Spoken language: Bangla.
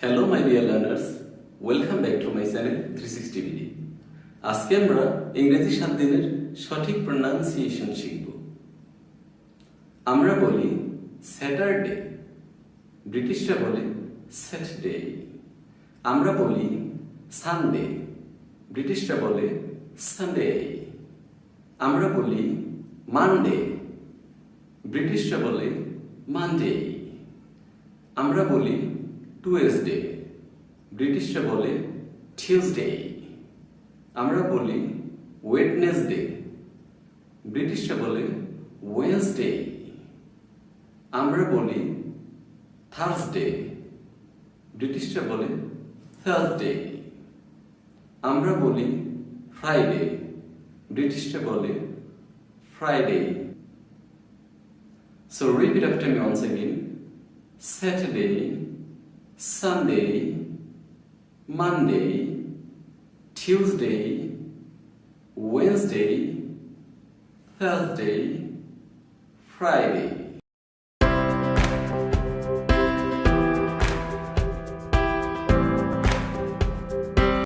Hello my dear learners welcome back to my channel three sixty BD আজকে আমরা ইংরেজি সাত দিনের সঠিক প্রনাউন্সিয়েশন শিখব। আমরা বলি স্যাটারডে ব্রিটিশরা বলে স্যাটারডে আমরা বলি সানডে ব্রিটিশরা বলে সানডে আমরা বলি মানডে ব্রিটিশরা বলে মানডে আমরা বলি টুয়েসডে ব্রিটিশরা বলে টিউসডে আমরা বলি ওয়েডনেসডে ব্রিটিশরা বলে ওয়েন্সডে আমরা বলি থার্সডে ব্রিটিশরা বলে থার্সডে আমরা বলি ফ্রাইডে ব্রিটিশরা বলে Friday So repeat after me once again. Saturday, Sunday, Monday, Tuesday, Wednesday, Thursday, Friday.